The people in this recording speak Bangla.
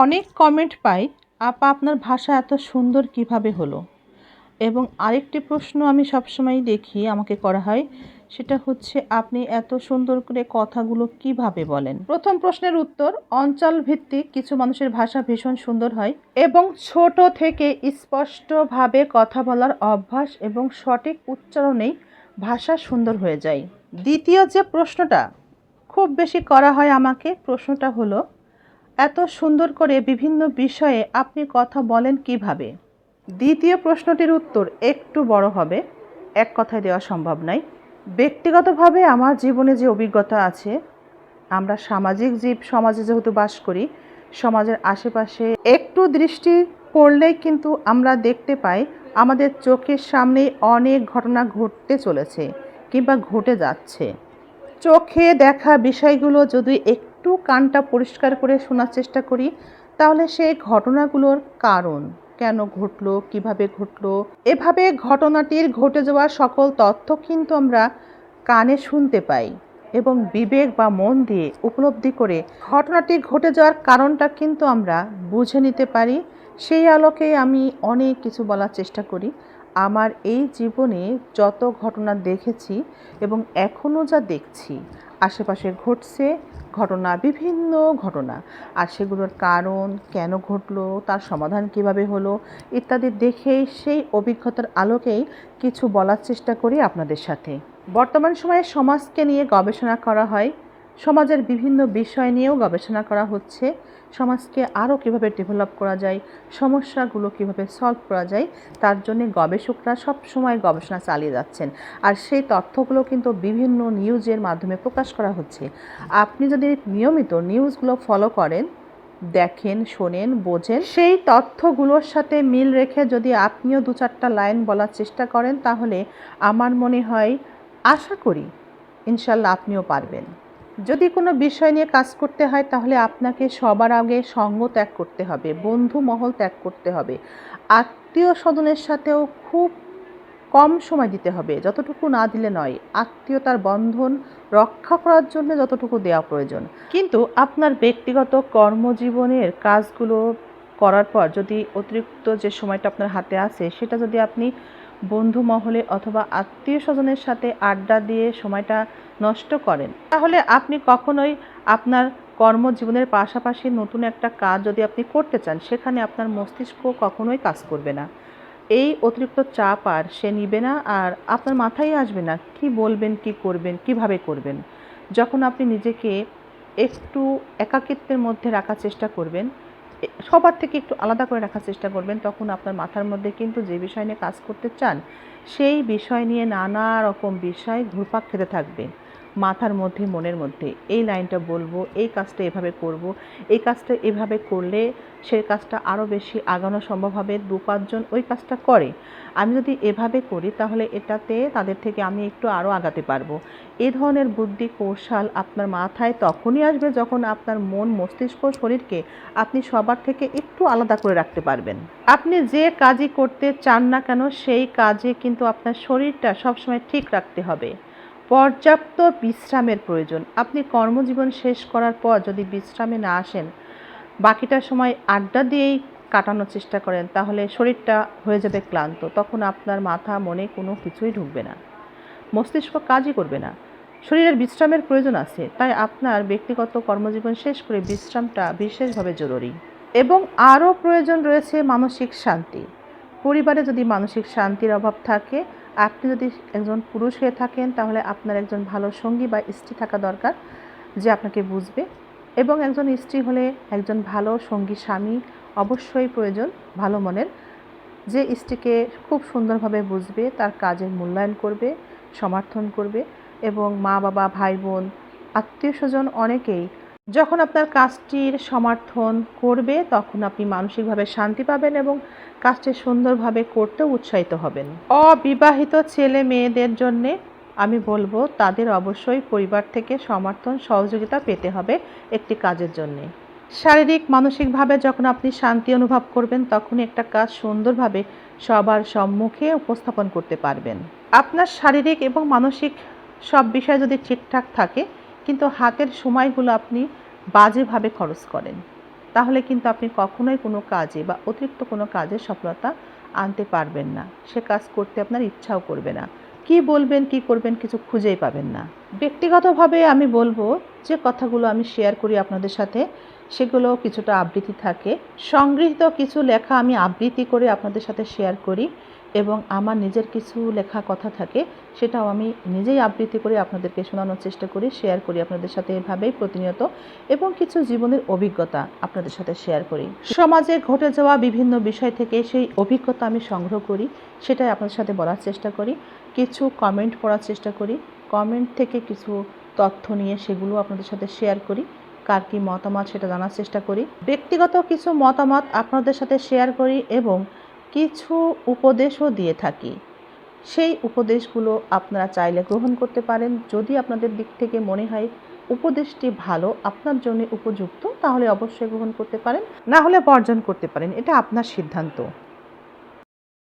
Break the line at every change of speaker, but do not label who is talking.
অনেক কমেন্ট পাই, আপা, আপনার ভাষা এত সুন্দর কীভাবে হলো? এবং আরেকটি প্রশ্ন আমি সবসময় দেখি, আমাকে করা হয়, সেটা হচ্ছে, আপনি এত সুন্দর করে কথাগুলো কীভাবে বলেন? প্রথম প্রশ্নের উত্তর অঞ্চল ভিত্তিক কিছু মানুষের ভাষা ভীষণ সুন্দর হয় এবং ছোট থেকে স্পষ্টভাবে কথা বলার অভ্যাস এবং সঠিক উচ্চারণেই ভাষা সুন্দর হয়ে যায়। দ্বিতীয় যে প্রশ্নটা, খুব বেশি করা হয় আমাকে? প্রশ্নটা হলো এত সুন্দর করে বিভিন্ন বিষয়ে আপনি কথা বলেন কীভাবে? দ্বিতীয় প্রশ্নটির উত্তর একটু বড় হবে, এক কথায় দেওয়া সম্ভব নয়। ব্যক্তিগতভাবে আমার জীবনে যে অভিজ্ঞতা আছে, আমরা সামাজিক জীব, সমাজে যেহেতু বাস করি, সমাজের আশেপাশে একটু দৃষ্টি পড়লেই কিন্তু আমরা দেখতে পাই আমাদের চোখের সামনে অনেক ঘটনা ঘটতে চলেছে কিংবা ঘটে যাচ্ছে। চোখে দেখা বিষয়গুলো যদি একটু কানটা পরিষ্কার করে শোনার চেষ্টা করি, তাহলে সেই ঘটনাগুলোর কারণ, কেন ঘটলো, কীভাবে ঘটলো, এভাবে ঘটনাটির ঘটে যাওয়া সকল তথ্য কিন্তু আমরা কানে শুনতে পাই এবং বিবেক বা মন দিয়ে উপলব্ধি করে ঘটনাটি ঘটে যাওয়ার কারণটা কিন্তু আমরা বুঝে নিতে পারি। সেই আলোকে আমি অনেক কিছু বলার চেষ্টা করি। আমার এই জীবনে যত ঘটনা দেখেছি এবং এখনও যা দেখছি, আশেপাশে ঘটছে ঘটনা, বিভিন্ন ঘটনা। আর সেগুলোর কারণ, কেন ঘটলো, তার সমাধান কীভাবে হলো, ইত্যাদি দেখেই সেই অভিজ্ঞতার আলোকেই কিছু বলার চেষ্টা করি আপনাদের সাথে। বর্তমান সময়ে সমাজকে নিয়ে গবেষণা করা হয় সমাজের বিভিন্ন বিষয় নিয়েও গবেষণা করা হচ্ছে। সমাজকে আরও কীভাবে ডেভেলপ করা যায়, সমস্যাগুলো কীভাবে সলভ করা যায়, তার জন্য গবেষকরা সব সময় গবেষণা চালিয়ে যাচ্ছেন। আর সেই তথ্যগুলো কিন্তু বিভিন্ন নিউজের মাধ্যমে প্রকাশ করা হচ্ছে। আপনি যদি নিয়মিত নিউজগুলো ফলো করেন, দেখেন, শোনেন, বোঝেন, সেই তথ্যগুলোর সাথে মিল রেখে যদি আপনিও দু চারটা লাইন বলার চেষ্টা করেন, তাহলে আমার মনে হয়, আশা করি, ইনশাল্লাহ আপনিও পারবেন। যদি কোনো বিষয় নিয়ে কাজ করতে হয়, তাহলে আপনাকে সবার আগে সঙ্গ ত্যাগ করতে হবে, বন্ধু মহল ত্যাগ করতে হবে। আত্মীয় স্বজনের সাথেও খুব কম সময় দিতে হবে, যতটুকু না দিলে নয়। আত্মীয়তার বন্ধন রক্ষা করার জন্য যতটুকু দেওয়া প্রয়োজন। কিন্তু আপনার ব্যক্তিগত কর্মজীবনের কাজগুলো করার পর যদি অতিরিক্ত যে সময়টা আপনার হাতে আছে, সেটা যদি আপনি বন্ধু মহলে অথবা আত্মীয় স্বজনের সাথে আড্ডা দিয়ে সময়টা নষ্ট করেন। তাহলে আপনি কখনোই আপনার কর্মজীবনের পাশাপাশি নতুন একটা কাজ যদি আপনি করতে চান, সেখানে আপনার মস্তিষ্ক কখনোই কাজ করবে না। এই অতিরিক্ত চাপ আর সে নিবে না আর আপনার মাথায় আসবে না, কি বলবেন, কি করবেন, কীভাবে করবেন? যখন আপনি নিজেকে একটু একাকিত্বের মধ্যে রাখার চেষ্টা করবেন সবার থেকে একটু আলাদা করে রাখার চেষ্টা করবেন, তখন আপনার মাথার মধ্যে কিন্তু যে বিষয় নিয়ে কাজ করতে চান, সেই বিষয় নিয়ে নানা রকম বিষয় ঘুরপাক খেতে থাকবে। মাথার মধ্যে, মনের মধ্যে। এই লাইনটা বলব, এই কাজটা এভাবে করব। এই কাজটা এভাবে করলে সে কাজটা আরও বেশি আগানো সম্ভব হবে, দু পাঁচজন ওই কাজটা করে। আমি যদি এভাবে করি, তাহলে এটাতে তাদের থেকে আমি একটু আরও আগাতে পারব। এ ধরনের বুদ্ধি, কৌশল আপনার মাথায় তখনই আসবে যখন আপনার মন, মস্তিষ্ক, শরীরকে আপনি সবার থেকে একটু আলাদা করে রাখতে পারবেন। আপনি যে কাজই করতে চান না কেন, সেই কাজে কিন্তু আপনার শরীরটা সবসময় ঠিক রাখতে হবে। পর্যাপ্ত বিশ্রামের প্রয়োজন। আপনি কর্মজীবন শেষ করার পর যদি বিশ্রামে না আসেন, বাকিটা সময় আড্ডা দিয়েই কাটানোর চেষ্টা করেন, তাহলে শরীরটা হয়ে যাবে ক্লান্ত। তখন আপনার মাথা, মনে কোনো কিছুই ঢুকবে না। মস্তিষ্ক কাজই করবে না। শরীরের বিশ্রামের প্রয়োজন আছে, তাই আপনার ব্যক্তিগত কর্মজীবন শেষ করে বিশ্রামটা বিশেষভাবে জরুরি। এবং আরও প্রয়োজন রয়েছে মানসিক শান্তি। পরিবারে যদি মানসিক শান্তির অভাব থাকে আপনি যদি একজন পুরুষ হয়ে থাকেন, তাহলে আপনার একজন ভালো সঙ্গী বা স্ত্রী থাকা দরকার যে আপনাকে বুঝবে। এবং একজন স্ত্রী হলে একজন ভালো সঙ্গী স্বামী অবশ্যই প্রয়োজন ভালো মনের। যে স্ত্রীকে খুব সুন্দরভাবে বুঝবে, তার কাজের মূল্যায়ন করবে, সমর্থন করবে এবং মা বাবা ভাই বোন আত্মীয় স্বজন অনেকেই যখন আপনার কাজটির সমর্থন করবে, তখন আপনি মানসিকভাবে শান্তি পাবেন এবং কাজটি সুন্দরভাবে করতেও উৎসাহিত হবেন। অবিবাহিত ছেলে মেয়েদের জন্যে আমি বলব, তাদের অবশ্যই পরিবার থেকে সমর্থন, সহযোগিতা পেতে হবে একটি কাজের জন্যে। শারীরিক, মানসিকভাবে যখন আপনি শান্তি অনুভব করবেন তখনই একটা কাজ সুন্দরভাবে সবার সম্মুখে উপস্থাপন করতে পারবেন। আপনার শারীরিক এবং মানসিক সব বিষয় যদি ঠিকঠাক থাকে কিন্তু হাতের সময়গুলো আপনি বাজেভাবে খরচ করেন। তাহলে কিন্তু আপনি কখনোই কোনো কাজে বা অতিরিক্ত কোনো কাজে সফলতা আনতে পারবেন না। সে কাজ করতে আপনার ইচ্ছাও করবে না। কি বলবেন, কি করবেন কিছু খুঁজেই পাবেন না। ব্যক্তিগতভাবে আমি বলব যে কথাগুলো আমি শেয়ার করি আপনাদের সাথে। সেগুলো কিছুটা আবৃত্তি থাকে। সংগৃহীত কিছু লেখা আমি আবৃত্তি করে আপনাদের সাথে শেয়ার করি এবং আমার নিজের কিছু লেখা কথা থাকে, সেটাও আমি নিজেই আবৃত্তি করে আপনাদেরকে শোনানোর চেষ্টা করি শেয়ার করি আপনাদের সাথে এভাবেই প্রতিনিয়ত এবং কিছু জীবনের অভিজ্ঞতা আপনাদের সাথে শেয়ার করি। সমাজে ঘটে যাওয়া বিভিন্ন বিষয় থেকে সেই অভিজ্ঞতা আমি সংগ্রহ করি, সেটাই আপনাদের সাথে বলার চেষ্টা করি, কিছু কমেন্ট পড়ার চেষ্টা করি কমেন্ট থেকে কিছু তথ্য নিয়ে সেগুলো আপনাদের সাথে শেয়ার করি কার কী মতামত সেটা জানার চেষ্টা করি। ব্যক্তিগত কিছু মতামত আপনাদের সাথে শেয়ার করি এবং কিছু উপদেশও দিয়ে থাকি। সেই উপদেশগুলো আপনারা চাইলে গ্রহণ করতে পারেন। যদি আপনাদের দিক থেকে মনে হয় উপদেশটি ভালো, আপনার জন্য উপযুক্ত, তাহলে অবশ্যই গ্রহণ করতে পারেন। না হলে বর্জন করতে পারেন। এটা আপনার সিদ্ধান্ত।